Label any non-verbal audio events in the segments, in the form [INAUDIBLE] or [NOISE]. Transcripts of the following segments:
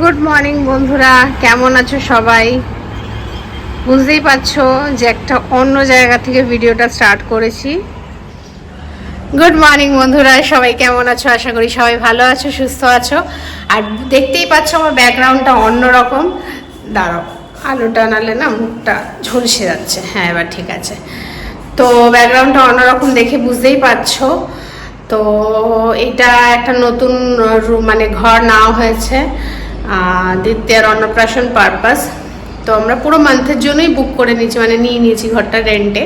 Good morning বন্ধুরা। কেমন আছো সবাই? বুঝতেই পারছ যে একটা অন্য জায়গা থেকে ভিডিওটা স্টার্ট করেছি। গুড মর্নিং বন্ধুরা। সবাই কেমন আছো? আশা করি সবাই ভালো আছো, সুস্থ আছো। আর দেখতেই পাচ্ছ আমার ব্যাকগ্রাউন্ডটা অন্যরকম। দাঁড়াও, আলোটা নালে না মুখটা ঝলসে যাচ্ছে। হ্যাঁ এবার ঠিক আছে। তো ব্যাকগ্রাউন্ডটা অন্যরকম দেখে বুঝতেই পারছ। তো এটা একটা নতুন মানে ঘর নেওয়া হয়েছে। দ্বিতীয়ার অন্নপ্রাশন পারপাস তো আমরা পুরো মান্থের জন্যই বুক করে নিয়েছি মানে নিয়ে নিয়েছি ঘরটা রেন্টে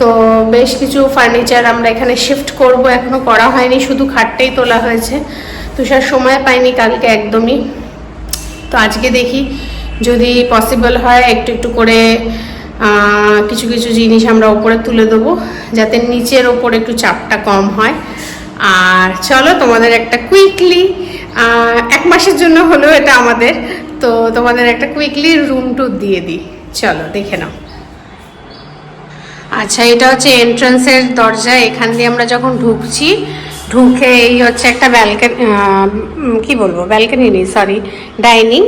তো বেশ কিছু ফার্নিচার আমরা এখানে শিফট করব, এখনও করা হয়নি, শুধু খাটটাই তোলা হয়েছে। তুষার সময় পাইনি কালকে একদমই। তো আজকে দেখি যদি পসিবল হয় একটু একটু করে কিছু কিছু জিনিস আমরা ওপরে তুলে দেবো, যাতে নিচের ওপর একটু চাপটা কম হয়। আর চলো তোমাদের একটা কুইকলি এক মাসের জন্য হলেও এটা আমাদের, তো তোমাদের একটা কুইকলি রুম ট্যুর দিয়ে দিই। চলো, দেখে নাও। আচ্ছা এটা হচ্ছে এন্ট্রান্সের দরজা, এখান দিয়ে আমরা যখন ঢুকছি, ঢুকে এই হচ্ছে একটা ব্যালকানি কি বলব ব্যালকানি নেই সরি ডাইনিং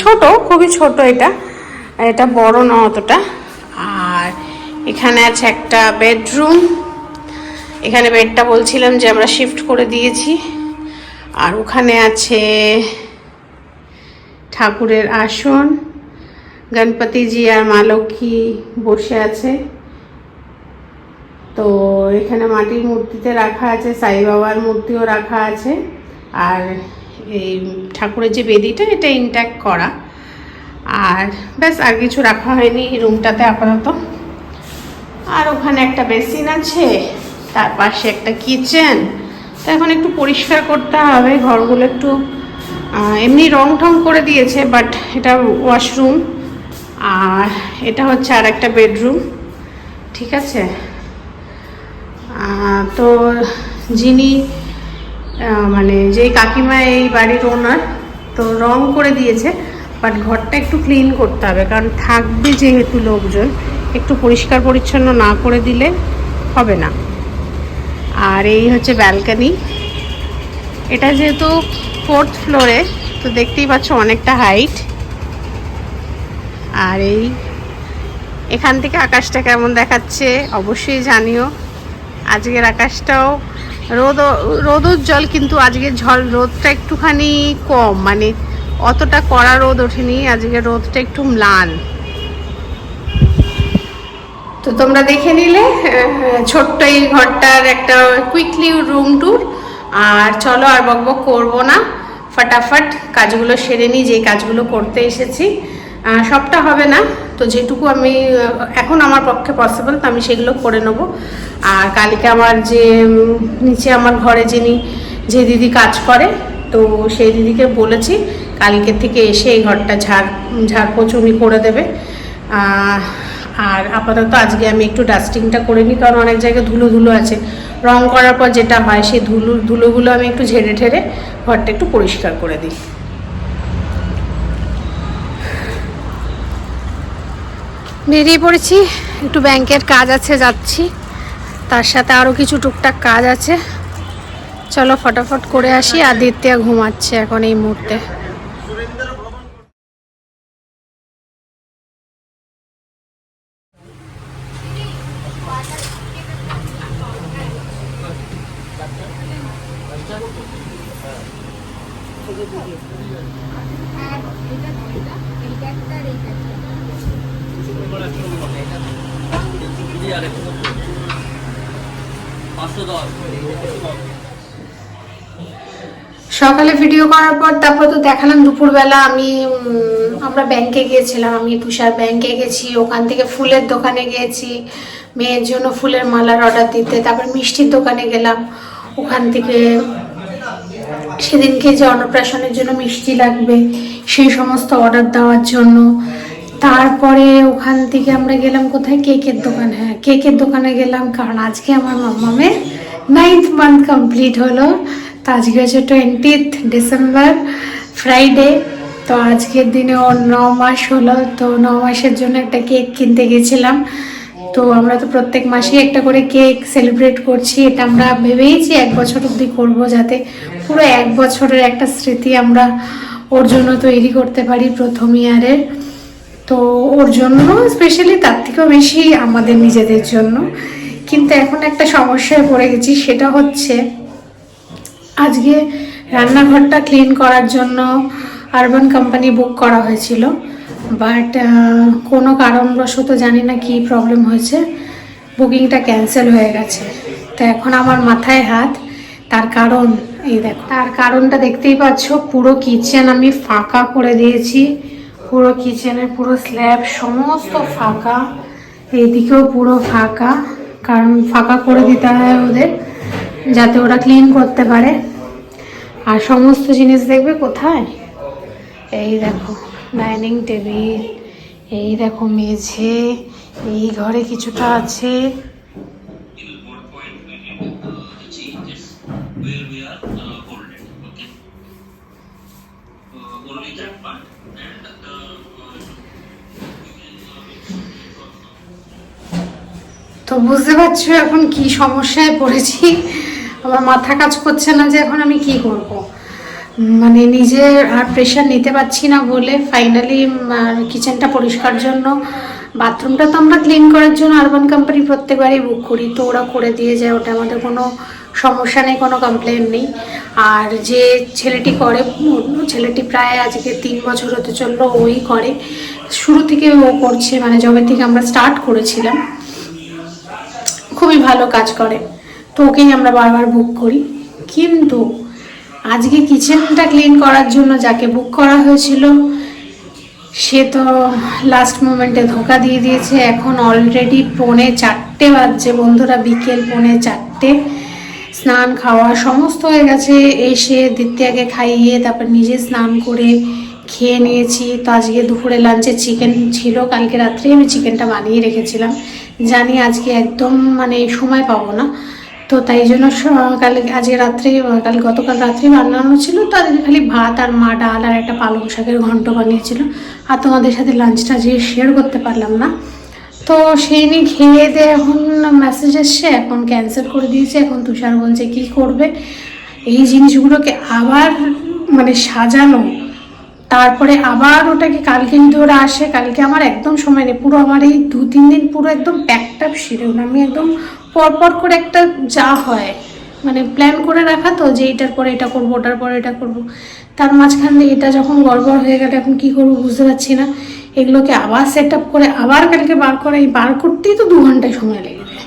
ছোট, খুবই ছোট এটা এটা বড় না অতটা। আর এখানে আছে একটা বেডরুম এখানে বেডটা বলছিলাম যে আমরা শিফট করে দিয়েছি। আর ওখানে আছে ঠাকুরের আসন। গণপতিজি আর মা লক্ষ্মী বসে আছে। তো এখানে মাটির মূর্তিতে রাখা আছে, সাই বাবার মূর্তিও রাখা আছে। আর এই ঠাকুরের যে বেদিটা, এটা ইনট্যাক্ট করা। আর ব্যাস, আর কিছু রাখা হয়নি রুমটাতে আপাতত। আর ওখানে একটা বেসিন আছে। তার পাশে একটা কিচেন তো এখন একটু পরিষ্কার করতে হবে, ঘরগুলো একটু এমনি রং টং করে দিয়েছে বাট এটা ওয়াশরুম আর এটা হচ্ছে আর একটা বেডরুম ঠিক আছে? তো যিনি মানে যেই কাকিমা এই বাড়ির ওনার তো রং করে দিয়েছে বাট ঘরটা একটু ক্লিন করতে হবে, কারণ থাকবে যেহেতু লোকজন, একটু পরিষ্কার পরিচ্ছন্ন না করে দিলে হবে না। আর এই হচ্ছে ব্যালকানি। এটা যেহেতু ফোর্থ ফ্লোরে তো দেখতেই পাচ্ছ অনেকটা হাইট আর এই এখান থেকে আকাশটা কেমন দেখাচ্ছে, অবশ্যই জানিও। আজকের আকাশটাও রোদ, রোদোজ্জ্বল, কিন্তু আজকের ঝড় রোদটা একটুখানি কম। মানে অতটা কড়া রোদ ওঠেনি আজকে রোদটা একটু ম্লান। তো তোমরা দেখে নিলে ছোট্ট এই ঘরটার একটা কুইকলি রুম ট্যুর আর চলো আর বকবক করব না। ফটাফট কাজগুলো সেরে নিই যে কাজগুলো করতে এসেছি। সবটা হবে না। তো যেটুকু আমি এখন আমার পক্ষে পসিবল তো আমি সেগুলো করে নেব। আর কালকে আমার যে নিচে আমার ঘরে যিনি, যে দিদি কাজ করে, তো সেই দিদিকে বলেছি, কালকে থেকে এসে এই ঘরটা ঝাড় ঝাড়পোছ উনি করে দেবে। আর আপাতত আজকে আমি একটু ডাস্টিংটা করে নিই, কারণ অনেক জায়গায় ধুলো ধুলো আছে। রং করার পর যেটা হয়, সেই ধুলো, ধুলোগুলো আমি একটু ঝেড়ে ঠেড়ে ঘরটা একটু পরিষ্কার করে দিই। বেরিয়ে পড়েছি, একটু ব্যাংকের কাজ আছে, যাচ্ছি। তার সাথে আরও কিছু টুকটাক কাজ আছে। চলো ফটাফট করে আসি আর ঘুমাচ্ছে এখন এই মুহূর্তে। সকালে ভিডিও করার পর তারপর তো দেখালাম, দুপুরবেলা আমি আমরা ব্যাংকে গিয়েছিলাম, আমি তুষার ব্যাংকে গেছি, ওখান থেকে ফুলের দোকানে গিয়েছি, মেয়ের জন্য ফুলের মালার অর্ডার দিতে, তারপর মিষ্টির দোকানে গেলাম, ওখান থেকে সেদিনকে যে অন্নপ্রাশনের জন্য মিষ্টি লাগবে, সেই সমস্ত অর্ডার দেওয়ার জন্য, তারপরে ওখান থেকে আমরা গেলাম কোথায়? কেকের দোকান হ্যাঁ কেকের দোকানে গেলাম, কারণ আজকে আমার মামামের নাইন্থ মান্থ কমপ্লিট হলো তো আজকে হচ্ছে টোয়েন্টিথ ডিসেম্বর ফ্রাইডে তো আজকের দিনে ওর ন মাস হলো, তো ন মাসের জন্য একটা কেক কিনতে গেছিলাম। তো আমরা তো প্রত্যেক মাসেই একটা করে কেক সেলিব্রেট করছি। এটা আমরা ভেবেইছি এক বছর অবধি করব যাতে পুরো এক বছরের একটা স্মৃতি আমরা ওর জন্য তৈরি করতে পারি প্রথম ইয়ারের। তো ওর জন্য স্পেশালি তার থেকেও বেশি আমাদের নিজেদের জন্য। কিন্তু এখন একটা সমস্যায় পড়ে গেছি, সেটা হচ্ছে আজকে রান্নাঘরটা ক্লিন করার জন্য আরবান কোম্পানি বুক করা হয়েছিল। বাট কোনো কারণবশত জানি না কি প্রবলেম হয়েছে। বুকিংটা ক্যান্সেল হয়ে গেছে। তো এখন আমার মাথায় হাত। তার কারণ, এই দেখো। তার কারণটা দেখতেই পাচ্ছ, পুরো কিচেন আমি ফাঁকা করে দিয়েছি। পুরো কিচেনের পুরো স্ল্যাব সমস্ত ফাঁকা। এইদিকেও পুরো ফাঁকা। কারণ ফাঁকা করে দিতে হয় ওদের, যাতে ওরা ক্লিন করতে পারে। আর সমস্ত জিনিস দেখবে কোথায়? এই দেখো, ডাইনিং টেবিল, এই দেখো মেঝে, এই ঘরে কিছুটা আছে। তো বুঝতে পারছ এখন কি সমস্যায় পড়েছি? আমার মাথা কাজ করছে না যে এখন আমি কি করব। মানে নিজে আর প্রেশার নিতে পারছি না বলে ফাইনালি কিচেনটা পরিষ্কার জন্য। বাথরুমটা তো আমরা ক্লিন করার জন্য আরবান কোম্পানি প্রত্যেকবারই বুক করি, তো ওরা করে দিয়ে যায়, ওটা আমাদের কোনো সমস্যা নেই, কোনো কমপ্লেন নেই। আর যে ছেলেটি করে, অন্য ছেলেটি প্রায় আজকে তিন বছর হতে চলল, ওই করে। শুরু থেকে ও করছে মানে জবে থেকে আমরা স্টার্ট করেছিলাম। খুবই ভালো কাজ করে। তো ওকেই আমরা বারবার বুক করি। কিন্তু আজকে কিচেনটা ক্লিন করার জন্য যাকে বুক করা হয়েছিল, সে তো লাস্ট মোমেন্টে ধোকা দিয়ে দিয়েছে। এখন অলরেডি পৌনে চারটে বাজছে বন্ধুরা, বিকেল পৌনে চারটে। স্নান খাওয়া সমস্ত হয়ে গেছে। এসে দিত্যাকে খাইয়ে তারপর নিজে স্নান করে খেয়ে নিয়েছি। তো আজকে দুপুরে লাঞ্চে চিকেন ছিল। কালকে রাত্রে আমি চিকেনটা বানিয়ে রেখেছিলাম। জানি আজকে একদম মানে সময় পাবো না। তো তাই জন্য কাল আজকে রাত্রে, কাল গতকাল রাত্রে বানানো ছিল, তো আজকে খালি ভাত আর মা ডাল আর একটা পালং শাকের ঘন্ট বানিয়েছিল। আর তোমাদের সাথে লাঞ্চটা যে শেয়ার করতে পারলাম না। তো সেই নিয়ে খেয়ে দিয়ে এখন মেসেজ এসছে, এখন ক্যান্সেল করে দিয়েছে, এখন তুষার বলছে কি করবে। এই জিনিসগুলোকে আবার মানে সাজানো। তারপরে আবার ওটাকে কালকে যদি ওরা আসে, কালকে আমার একদম সময় নেই, পুরো আমার এই দু তিন দিন পুরো একদম প্যাকটাপ শিডিউল আমি একদম পরপর করে একটা যা হয় মানে প্ল্যান করে রাখা তো যে এটার পরে এটা করব, ওটার পরে এটা করব। তার মাঝখান দিয়ে এটা যখন গড়বড় হয়ে গেলে, এখন কি করব বুঝতে পারছি না। এগুলোকে আবার সেট আপ করে আবার কালকে বার করে, এই বার করতেই তো দু ঘন্টায় সময় লেগে যায়।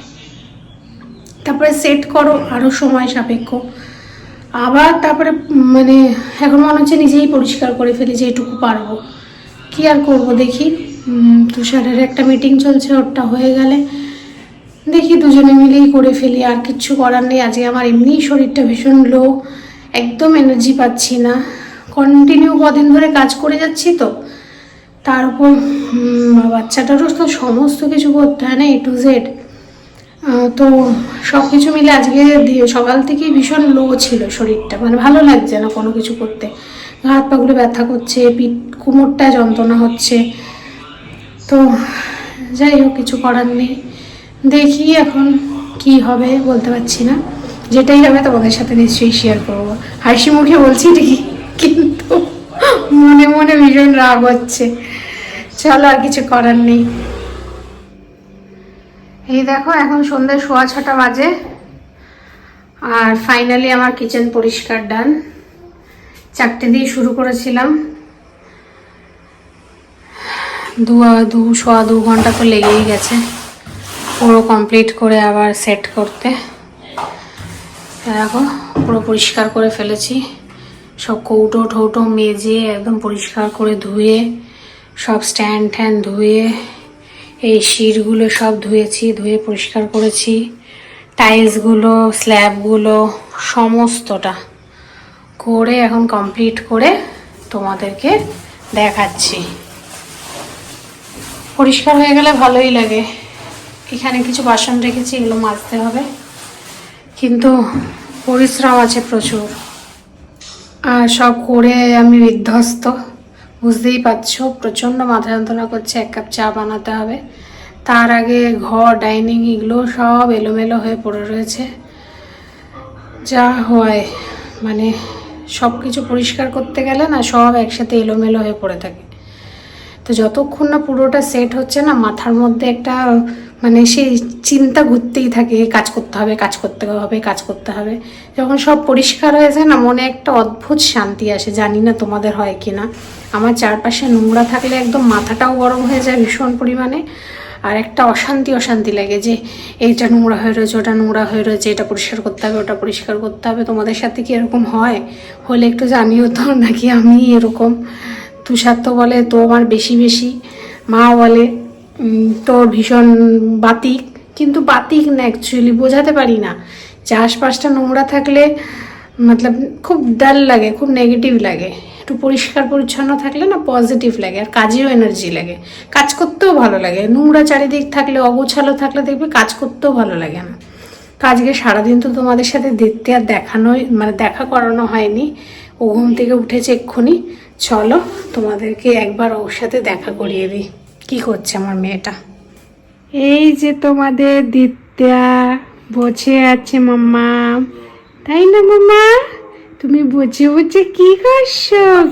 তারপরে সেট করো আরও সময় সাপেক্ষ। আবার তারপরে মানে এখন মনে হচ্ছে নিজেই পরিষ্কার করে ফেলি যে এটুকু পারব। কি আর করব দেখি? তুষারের একটা মিটিং চলছে, ওরটা হয়ে গেলে। দেখি দুজনে মিলেই করে ফেলি, আর কিচ্ছু করার নেই। আজকে আমার এমনিই শরীরটা ভীষণ লো, একদম এনার্জি পাচ্ছি না। কন্টিনিউ কদিন ধরে কাজ করে যাচ্ছি তো। তার উপর বাচ্চাটারও তো সমস্ত কিছু করতে হয় না এ টু জেড তো সব কিছু মিলে আজকে দিয়ে, সকাল থেকেই ভীষণ লো ছিল শরীরটা। মানে ভালো লাগছে না কোনো কিছু করতে। হাত পাগুলো ব্যথা করছে, পিঠ কোমরটা যন্ত্রণা হচ্ছে। তো যাই হোক, কিছু করার নেই। দেখি এখন কি হবে, বলতে পারছি না। যেটাই হবে তোমাদের সাথে নিশ্চয়ই শেয়ার করব। হাসি মুখে বলছি ঠিকই কিন্তু মনে মনে ভীষণ রাগ হচ্ছে। চলো আর কিছু করার নেই। এই দেখো, এখন সন্ধ্যে সোয়া ছটা বাজে। আর ফাইনালি আমার কিচেন পরিষ্কার ডান চারটে দিয়ে শুরু করেছিলাম। দু দু, সোয়া দু ঘণ্টা তো লেগেই গেছে। পুরো কমপ্লিট করে আবার সেট করতে। দেখো, পুরো পরিষ্কার করে ফেলেছি। সব কৌটো ঠৌটো মেজে একদম পরিষ্কার করে ধুয়ে, সব স্ট্যান্ড ট্যান্ড ধুয়ে, এই শিরগুলো সব ধুয়েছি, ধুয়ে পরিষ্কার করেছি। টাইলসগুলো স্ল্যাবগুলো সমস্তটা করে এখন কমপ্লিট করে তোমাদেরকে দেখাচ্ছি। পরিষ্কার হয়ে গেলে ভালোই লাগে। এখানে কিছু বাসন রেখেছি, এগুলো মাজতে হবে। কিন্তু পরিশ্রম আছে প্রচুর। আর সব করে আমি বিধ্বস্ত। বুঝতেই পারছ, প্রচণ্ড মাথা যন্ত্রণা করছে, এক কাপ চা বানাতে হবে। তার আগে ঘর, ডাইনিং, এগুলো সব এলোমেলো হয়ে পড়ে রয়েছে। যা হয় মানে সব কিছু পরিষ্কার করতে গেলে না সব একসাথে এলোমেলো হয়ে পড়ে থাকে। তো যতক্ষণ না পুরোটা সেট হচ্ছে না, মাথার মধ্যে একটা মানে সেই চিন্তা ঘুরতেই থাকে কাজ করতে হবে, কাজ করতে হবে, কাজ করতে হবে। যখন সব পরিষ্কার হয়ে যায় না, মনে একটা অদ্ভুত শান্তি আসে, জানি না তোমাদের হয় কি না। আমার চারপাশে নোংরা থাকলে একদম মাথাটাও গরম হয়ে যায় ভীষণ পরিমাণে, আর একটা অশান্তি অশান্তি লাগে যে, এইটা নোংরা হয়ে রয়েছে, ওটা নোংরা হয়ে রয়েছে, এটা পরিষ্কার করতে হবে, ওটা পরিষ্কার করতে হবে, তোমাদের সাথে কি এরকম হয়? হলে একটু জানিও তো, নাকি আমি এরকম? তুষার তো বলে, তো আমার বেশি বেশি মা বলে। তোর ভীষণ বাতিক। কিন্তু বাতিক না অ্যাকচুয়ালি বোঝাতে পারি না। যে আশপাশটা নোংরা থাকলে, মতলব খুব ডাল লাগে, খুব নেগেটিভ লাগে। একটু পরিষ্কার পরিচ্ছন্ন থাকলে না পজিটিভ লাগে, আর কাজেও এনার্জি লাগে। কাজ করতেও ভালো লাগে। নোংরা চারিদিক থাকলে, অগোছালো থাকলে দেখবে কাজ করতেও ভালো লাগে না। তো আজকে সারাদিন তো তোমাদের সাথে দেখতে আর দেখানোই মানে দেখা করানো হয়নি। ও ঘুম থেকে উঠেছে এক্ষুনি। চলো তোমাদেরকে একবার ওর সাথে দেখা করিয়ে দিই। কি করছে আমার মেয়েটা? এই যে তোমাদের দিত্যা বসে আছে মাম্মা। তাই না মাম্মা? তুমি বসে বসে কি করছ?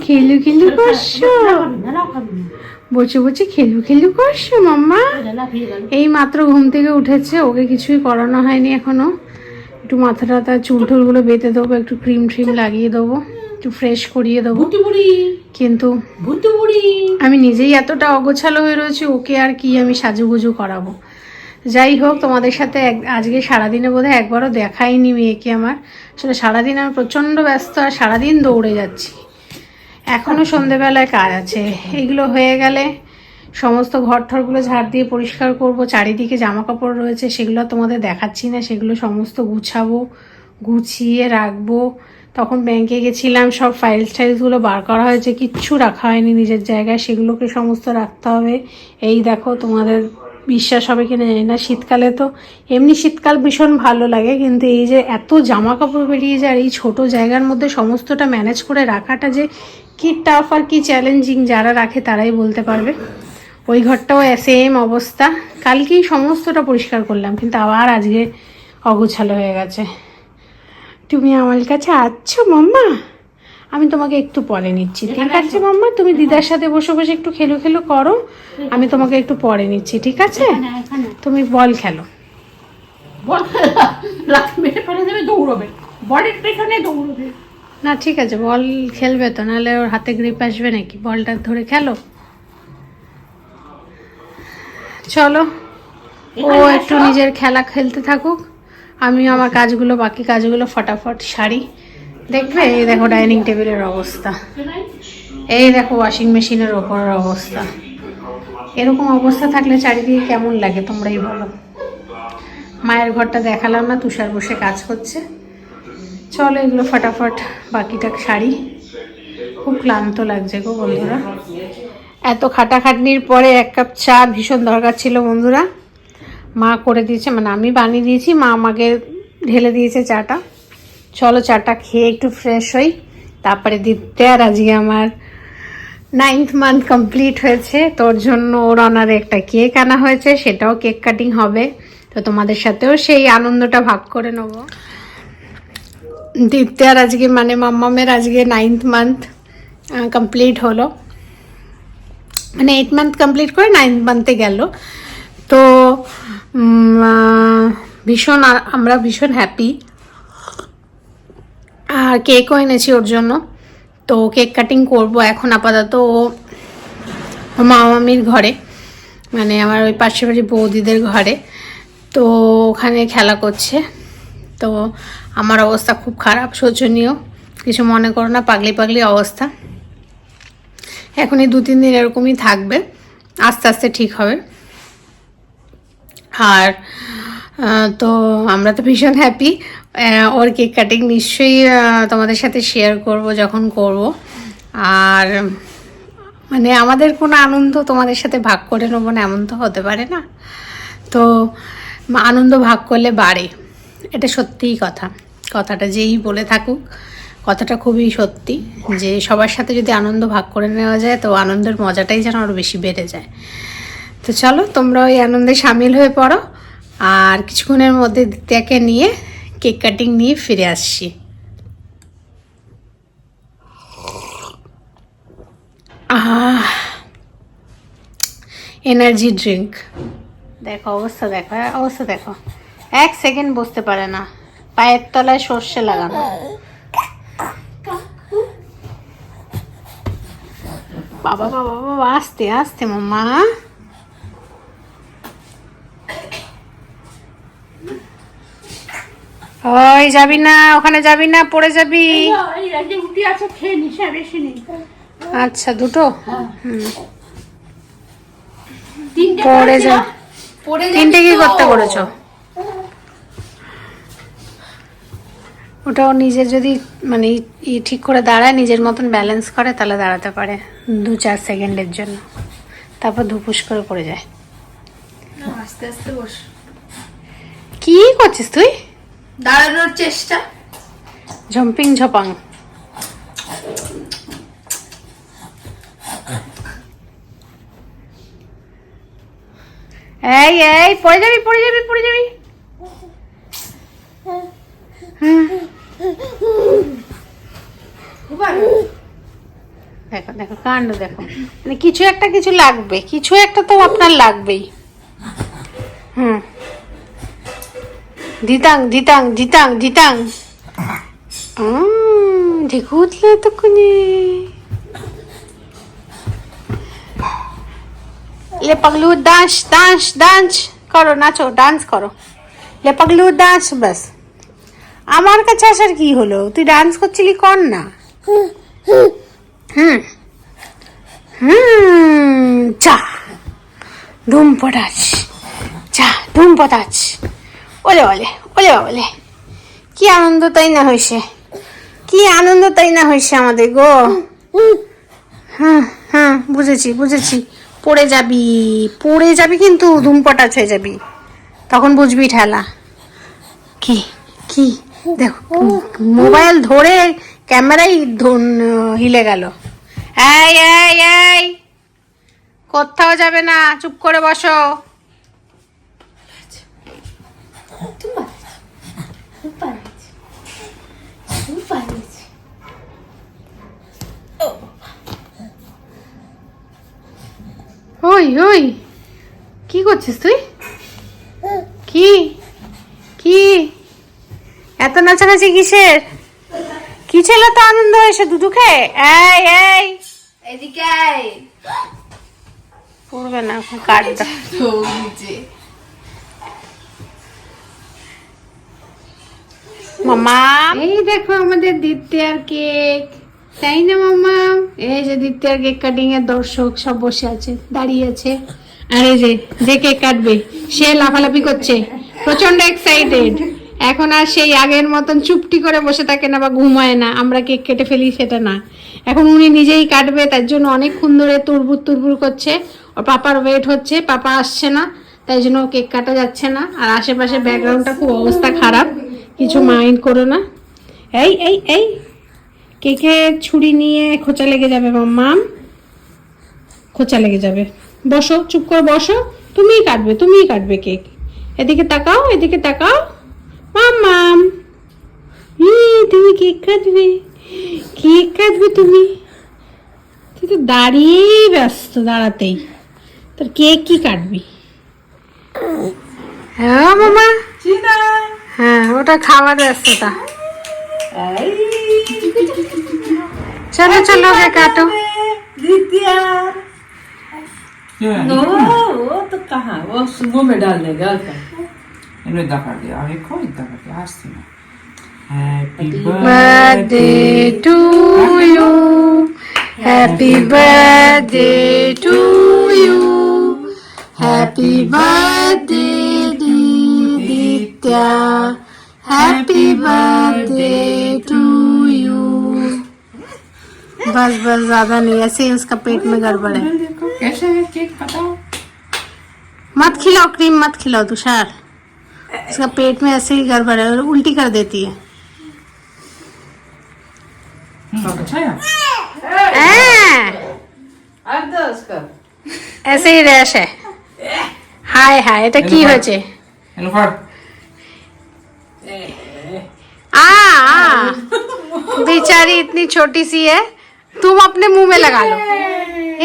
খেলু খেলু করছ? বসে বসে খেলু খেলু করছ মাম্মা? এই মাত্র ঘুম থেকে উঠেছে, ওকে কিছুই করানো হয়নি এখনও। একটু মাথা টাথা চুল টুলগুলো বেঁধে দেবো, একটু ক্রিম ট্রিম লাগিয়ে দেবো। একটু ফ্রেশ করিয়ে দেবো। কিন্তু আমি নিজেই এতটা অগোছালো হয়ে রয়েছি ওকে আর কি আমি সাজুগুজু করাবো। যাই হোক তোমাদের সাথে আজকে সারাদিনে বোধহয় একবারও দেখাইনি মেয়েকে আমার। আসলে সারাদিন আমি প্রচণ্ড ব্যস্ত আর সারাদিন দৌড়ে যাচ্ছি। এখনও সন্ধেবেলায় কাজ আছে। এগুলো হয়ে গেলে সমস্ত ঘর ঠরগুলো ঝাড় দিয়ে পরিষ্কার করব চারিদিকে জামা কাপড় রয়েছে সেগুলো তোমাদের দেখাচ্ছি না সেগুলো সমস্ত গুছাবো গুছিয়ে রাখব। তখন ব্যাংকে গেছিলাম, সব ফাইল টাইলসগুলো বার করা হয়েছে, কিচ্ছু রাখা হয়নি নিজের জায়গায়, সেগুলোকে সমস্ত রাখতে হবে। এই দেখো, তোমাদের বিশ্বাস হবে কিনা জানি না, শীতকালে তো এমনি শীতকাল ভীষণ ভালো লাগে, কিন্তু এই যে এত জামা কাপড় বেরিয়ে যায় আর এই ছোট জায়গার মধ্যে সমস্তটা ম্যানেজ করে রাখাটা যে কি টাফ আর কি চ্যালেঞ্জিং যারা রাখে তারাই বলতে পারবে। ওই ঘরটাও সেম অবস্থা। কালকেই সমস্তটা পরিষ্কার করলাম, কিন্তু আবার আজকে অগোছালো হয়ে গেছে। তুমি আমার কাছে আছো মাম্মা? আমি তোমাকে একটু পরে নিচ্ছি ঠিক আছে মাম্মা? তুমি দিদার সাথে বসে বসে একটু খেলো খেলো করো আমি তোমাকে একটু পরে নিচ্ছি ঠিক আছে? তুমি বল খেলো। না ঠিক আছে বল খেলবে তো নাহলে ওর হাতে গ্রিপ আসবে নাকি? বলটা ধরে খেলো। চলো। ও একটু নিজের খেলা খেলতে থাকুক। আমি আমার কাজগুলো, বাকি কাজগুলো ফটাফট সারি। দেখবে? এই দেখো ডাইনিং টেবিলের অবস্থা। এই দেখো ওয়াশিং মেশিনের ওপরের অবস্থা। এরকম অবস্থা থাকলে চারিদিকে কেমন লাগে তোমরাই বলো। মায়ের ঘরটা দেখালাম না, তুষার বসে কাজ করছে। চলো এগুলো ফটাফট বাকিটা শাড়ি খুব ক্লান্ত লাগছে গো বন্ধুরা। এত খাটাখাটনির পরে এক কাপ চা ভীষণ দরকার ছিল বন্ধুরা। মা করে দিয়েছে মানে আমি বানিয়ে দিয়েছি, মা আমাকে ঢেলে দিয়েছে চাটা। চলো চাটা খেয়ে একটু ফ্রেশ হই। তারপরে দিতে আর আজকে আমার নাইন্থ মান্থ কমপ্লিট হয়েছে। তোর জন্য ওর অনারে একটা কেক আনা হয়েছে, সেটাও কেক কাটিং হবে। তো তোমাদের সাথেও সেই আনন্দটা ভাগ করে নেব। দীপ্তিয়ার আজকে মানে মাম্মামের আজকে নাইন্থ মান্থ কমপ্লিট হলো। মানে এইট মান্থ কমপ্লিট করে নাইন্থ মান্থে গেল। তো ভীষণ আমরা ভীষণ হ্যাপি আর কেকও এনেছি ওর জন্য। তো কেক কাটিং করব এখন আপাতত ও ওর মা মামির ঘরে। মানে আমার ওই পাশের বাড়ি বৌদিদের ঘরে। তো ওখানে খেলা করছে। তো আমার অবস্থা খুব খারাপ, শোচনীয়। কিছু মনে করো না, পাগলি পাগলি অবস্থা। এখন এই দু তিন দিন এরকমই থাকবে। আস্তে আস্তে ঠিক হবে। আর তো আমরা তো ভীষণ হ্যাপি ওর কেক কাটিং নিশ্চয়ই তোমাদের সাথে শেয়ার করব, যখন করব। আর মানে আমাদের কোনো আনন্দ তোমাদের সাথে ভাগ করে নেব না, এমন তো হতে পারে না। তো আনন্দ ভাগ করলে বাড়ে। এটা সত্যিই কথা। কথাটা যেই বলে থাকুক, কথাটা খুবই সত্যি যে সবার সাথে যদি আনন্দ ভাগ করে নেওয়া যায়, তো আনন্দের মজাটাই যেন আরও বেশি বেড়ে যায়। তো চলো তোমরা ওই আনন্দে সামিল হয়ে পড়ো। আর কিছুক্ষণের মধ্যে দ্বিতীয়াকে নিয়ে কেক কাটিং নিয়ে ফিরে আসছি। এনার্জি ড্রিঙ্ক দেখো অবস্থা দেখো হ্যাঁ, অবস্থা দেখো। এক সেকেন্ড বসতে পারে না। পায়ের তলায় সর্ষে লাগানো। বাবা বাবা বাবা আস্তে আস্তে মামা ওই যাবি না ওখানে যাবি না পড়ে যাবি। হ্যাঁ, আচ্ছা দুটো? তিনটে পড়ে যা। তিনটে কি করতে করেছ? ওটাও নিজে যদি মানে ই- ঠিক করে দাঁড়ায় নিজের মতন ব্যালেন্স করে তাহলে দাঁড়াতে পারে দু চার সেকেন্ডের জন্য। তারপর ধুপুস করে পড়ে যায়। আস্তে আস্তে বস। কি করছিস তুই? দাঁড়ানোর চেষ্টা। ঝম্পিং ঝপাং। এই এই পড়ে যাবি পড়ে যাবি পড়ে যাবি। দেখো দেখো কাণ্ড দেখো। মানে কিছু একটা কিছু লাগবে কিছু একটা তো আপনার লাগবেই। হুম। দিতাং দিতাং দিতাং দিতাং ঢেকুতলে এতক্ষণে লে পাগলু ডান্স ডান্স ডান্স করো নাচো ডান্স করো লে পাগলু ডান্স ব্যাস আমার কাছে আসার কি হলো তুই ডান্স করছিলি কর না হুম হুম চা ধুম পটাচ চা ধুম পটাচ ওলে ওলে ওলে ওলে। কি আনন্দ তাই না হয়েছে কি আনন্দ তাই না হয়েছে আমাদের গো? হ্যাঁ হ্যাঁ বুঝেছি বুঝেছি। পড়ে যাবি পড়ে যাবি কিন্তু ধুমপটাচ হয়ে যাবি। তখন বুঝবি ঠেলা। কি কি? দেখো, মোবাইল ধরে ক্যামেরাই ধন- হিলে গেল। এই এই এই, কোথাও যাবে না, চুপ করে বসো। ওই ওই। কি করছিস তুই? কি? কি? এত নাচানাচি কিসের? কি ছিল তো আনন্দ হয়েছে দুদুকে? এই এই। এদিকে পড়বে না কাটটা মামা। এই দেখো আমাদের দিত্যার কেক। তাই না, মামা? এই যে দিত্যার কেক কাটিং এর দর্শক সব বসে আছে, দাঁড়িয়ে আছে। আর এই যে যে কেক কাটবে, সে লাফালাফি করছে প্রচণ্ড এক্সাইটেড এখন আর সেই আগের মতন চুপটি করে বসে থাকে না বা ঘুমায় না, আমরা কেক কেটে ফেলি সেটা না। এখন উনি নিজেই কাটবে, তার জন্য অনেকক্ষণ ধরে তুরবুর তুরবুর করছে। ওর পাপার ওয়েট হচ্ছে, পাপা আসছে না, তাই জন্য কেক কাটা যাচ্ছে না। আর আশেপাশে ব্যাকগ্রাউন্ডটা খুব অবস্থা খারাপ। কিছু মাইন্ড করো না। এই এই এই। কেকে ছুরি নিয়ে খোঁচা লেগে যাবে মাম্মাম খোঁচা লেগে যাবে। বসো চুপ করে বসো। তুমিই কাটবে তুমিই কাটবে কেক। এদিকে তাকাও এদিকে তাকাও। মাম ই তুমি কেক কাটবে। কেক কাটবে তুমি। তুই তো দাঁড়িয়েই ব্যস্ত দাঁড়াতেই। তোর কেক কি কাটবি? হ্যাঁ মামা। হ্যাঁ ওটা খাওয়ার ব্যস্ততা চলো চলো ওকে কাটো Birthday to you, happy birthday to you, happy birthday. Ditya happy birthday to you बस बस ज्यादा नहीं ऐसे ही उसका पेट में गड़बड़ है कैसे है केक बताओ मत खिलाओ क्रीम मत खिलाओ तुषार इसका पेट में ऐसे ही गड़बड़ है और उल्टी कर देती है बहुत अच्छा है হ্যাঁ अब दो उसको ऐसे ही র্যাশ है हाय हाय এটা কি হয়েছে इन्हें फाड़ [LAUGHS] बेचारी इतनी छोटी सी है। तुम अपने मुँह में लगा लो।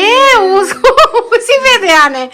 ए उसको उसी पे ध्यान है।